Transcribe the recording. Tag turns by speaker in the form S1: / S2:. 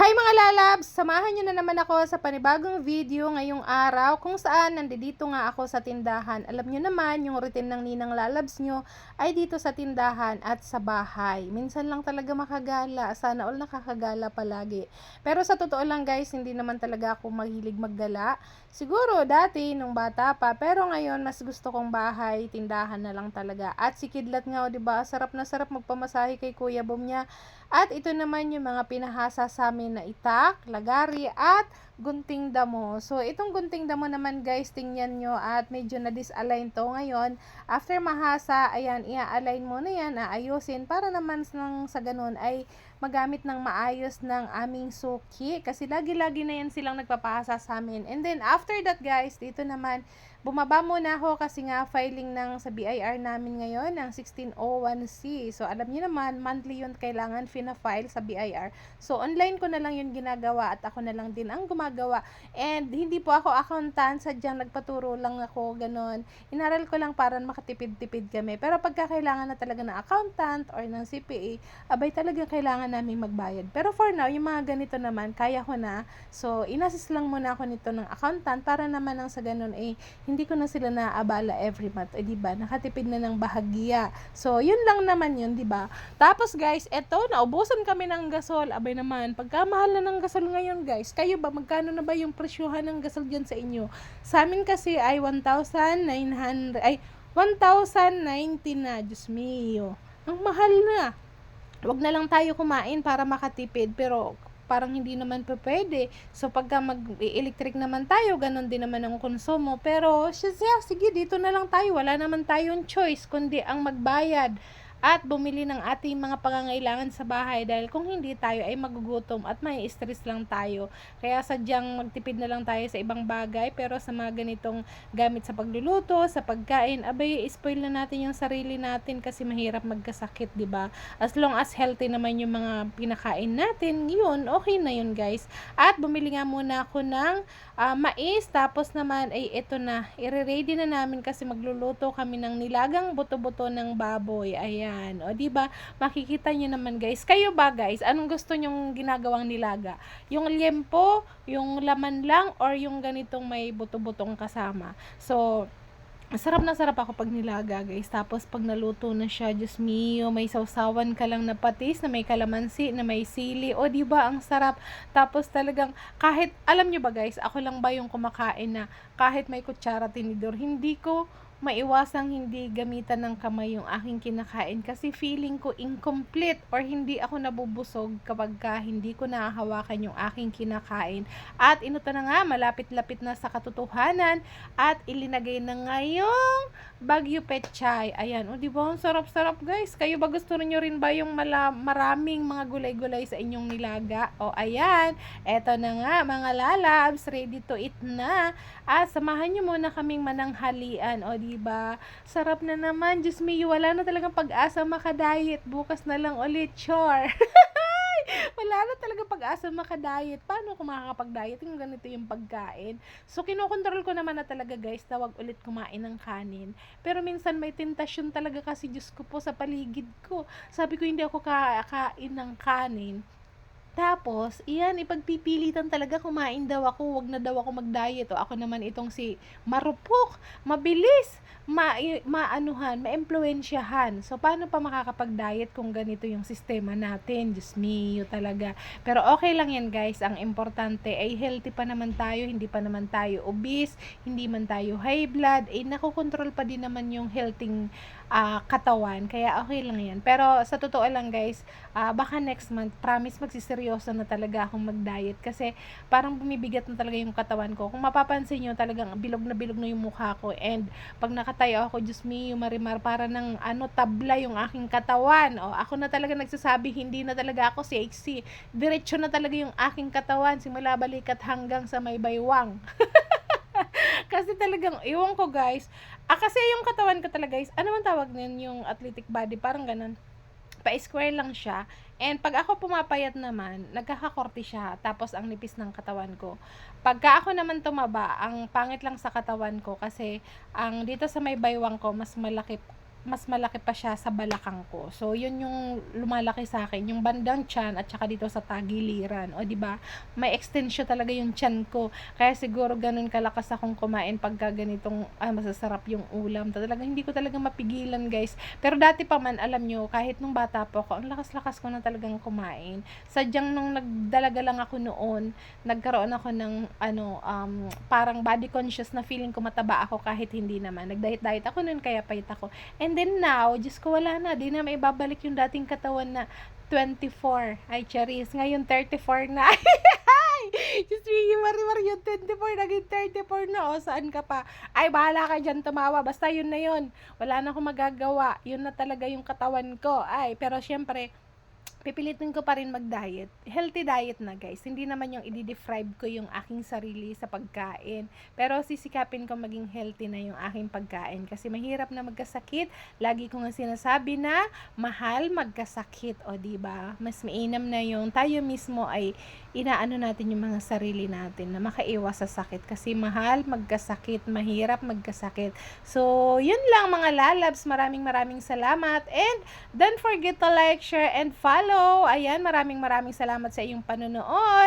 S1: Hi mga lalabs! Samahan nyo na naman ako sa panibagong video ngayong araw kung saan nandito nga ako sa tindahan. Alam nyo naman, yung routine ng ninang lalabs nyo ay dito sa tindahan at sa bahay. Minsan lang talaga makagala. Sana all nakakagala palagi. Pero sa totoo lang guys, hindi naman talaga ako mahilig maggala. Siguro dati nung bata pa, pero ngayon mas gusto kong bahay, tindahan na lang talaga. At si Kidlat nga, 'di ba? Sarap na sarap magpamasahe kay Kuya Bom niya. At ito naman yung mga pinahasa sa amin na itak, lagari, at gunting damo. So, itong gunting damo naman guys, tingnan nyo at medyo na-disalign to ngayon. After mahasa, ayan, i-align mo na yan, aayusin para naman nang sa ganun ay magamit ng maayos ng aming suki. Kasi lagi-lagi na yan silang nagpapahasa sa amin. And then, after that guys, dito naman, bumaba muna ako kasi nga filing ng sa BIR namin ngayon ng 1601C. So alam niyo naman monthly yun kailangan fina-file sa BIR. So online ko na lang yun ginagawa at ako na lang din ang gumagawa. And hindi po ako accountant, sadyang nagpaturo lang ako ganon. Inaral ko lang para makatipid-tipid kami. Pero pagka kailangan na talaga ng accountant or ng CPA, abay talaga kailangan namin magbayad. Pero for now, yung mga ganito naman, kaya ko na. So inassist lang muna ako nito ng accountant para naman ang sa ganon eh hindi ko na sila naaabala every month. Eh, di ba? Nakatipid na ng bahagya. So, yun lang naman yun, di ba? Tapos, guys, eto, naubusan kami ng gasol. Abay naman, pagka mahal na ng gasol ngayon, guys, kayo ba, magkano na ba yung presyuhan ng gasol dyan sa inyo? Sa amin kasi ay 1,900, ay, 1,090 na, Diyos mio. Ang mahal na. Huwag na lang tayo kumain para makatipid, pero parang hindi naman pa pwede. So, pagka mag-electric naman tayo, ganun din naman ang konsumo. Pero, siya, sige, dito na lang tayo. Wala naman tayong choice, kundi ang magbayad at bumili ng ating mga pangangailangan sa bahay dahil kung hindi tayo ay magugutom at may stress lang tayo. Kaya sadyang magtipid na lang tayo sa ibang bagay pero sa mga ganitong gamit sa pagluluto, sa pagkain, abay spoil na natin yung sarili natin kasi mahirap magkasakit, 'di ba? As long as healthy naman yung mga pinakain natin, yun, okay na yun, guys. At bumili nga muna ako ng uh, mais tapos naman ay ito na, i-ready na namin kasi magluluto kami ng nilagang buto-buto ng baboy. Ayan yan. O, di ba? Makikita niyo naman, guys. Kayo ba, guys? Anong gusto nyong ginagawang nilaga? Yung liempo, yung laman lang, or yung ganitong may buto-butong kasama? So, Sarap na sarap ako pag nilaga, guys. Tapos, pag naluto na siya, Diyos mio, may sausawan ka lang na patis, na may kalamansi, na may sili. O, di ba ang sarap. Tapos, talagang, kahit, alam nyo ba, guys, ako lang ba yung kumakain na kahit may kutsara tinidor, hindi ko maiwasang hindi gamitan ng kamay yung aking kinakain kasi feeling ko incomplete or hindi ako nabubusog kapag ka hindi ko nahahawakan yung aking kinakain. At ito na nga, malapit-lapit na sa katotohanan at ilinagay na nga yung Baguio Pechay. Ayan, o di ba? Ang sarap-sarap guys. Kayo ba gusto niyo rin ba yung mala- maraming mga gulay-gulay sa inyong nilaga? O ayan, eto na nga mga lalabs, ready to eat na. At samahan niyo muna kaming mananghalian. O di ba? Sarap na naman. Diyos me, wala na talagang pag-asa makadayet. Bukas na lang ulit, chore. wala na talaga pag-asa makadiet. Paano ako makakapag-diet kung ganito yung pagkain? So, kinokontrol ko naman na talaga guys na wag ulit kumain ng kanin. Pero minsan may tentasyon talaga kasi Diyos ko po sa paligid ko. Sabi ko hindi ako kakain ng kanin. Tapos, iyan, ipagpipilitan talaga kumain daw ako, wag na daw ako mag-diet. O ako naman itong si marupok, mabilis, ma maanuhan, maimpluwensyahan. So, paano pa makakapag-diet kung ganito yung sistema natin? Diyos mio talaga. Pero okay lang yan guys. Ang importante ay healthy pa naman tayo, hindi pa naman tayo obese, hindi man tayo high blood, eh nakokontrol pa din naman yung healthy uh, katawan. Kaya okay lang yan. Pero sa totoo lang guys, uh, baka next month, promise magsiseryoso na talaga akong mag-diet. Kasi parang bumibigat na talaga yung katawan ko. Kung mapapansin nyo, talagang bilog na bilog na yung mukha ko. And pag nakatayo ako, Diyos me, yung marimar, para ng ano, tabla yung aking katawan. O, ako na talaga nagsasabi, hindi na talaga ako sexy. Diretso na talaga yung aking katawan, simula balikat hanggang sa may baywang. kasi talagang, iwan ko guys, ah kasi yung katawan ko talaga guys, ano man tawag niyan yung athletic body, parang ganun. Pa-square lang siya. And pag ako pumapayat naman, nagkakakorte siya. Tapos ang nipis ng katawan ko. Pagka ako naman tumaba, ang pangit lang sa katawan ko kasi ang dito sa may baywang ko, mas malaki mas malaki pa siya sa balakang ko. So, yun yung lumalaki sa akin, yung bandang tiyan at saka dito sa tagiliran. O, di ba? May extension talaga yung tiyan ko. Kaya siguro ganun kalakas akong kumain pagka ganitong ah, masasarap yung ulam. Talaga hindi ko talaga mapigilan, guys. Pero dati pa man, alam nyo, kahit nung bata po ako, ang lakas-lakas ko na talagang kumain. Sadyang nung nagdalaga lang ako noon, nagkaroon ako ng ano, um, parang body conscious na feeling ko mataba ako kahit hindi naman. Nag-diet-diet ako noon kaya payat ako. And then now, Diyos ko wala na, di na maibabalik yung dating katawan na 24. Ay, Charis, ngayon 34 na. Diyos me, marimar yung 24, naging 34 na. O, saan ka pa? Ay, bahala ka dyan tumawa. Basta yun na yun. Wala na akong magagawa. Yun na talaga yung katawan ko. Ay, pero syempre, pipilitin ko pa rin mag-diet. Healthy diet na guys. Hindi naman yung i-deprive ko yung aking sarili sa pagkain. Pero sisikapin ko maging healthy na yung aking pagkain. Kasi mahirap na magkasakit. Lagi ko nga sinasabi na mahal magkasakit. O ba Mas mainam na yung tayo mismo ay inaano natin yung mga sarili natin na makaiwas sa sakit. Kasi mahal magkasakit. Mahirap magkasakit. So, yun lang mga lalabs. Maraming maraming salamat. And don't forget to like, share, and follow. Ayan, maraming maraming salamat sa iyong panonood.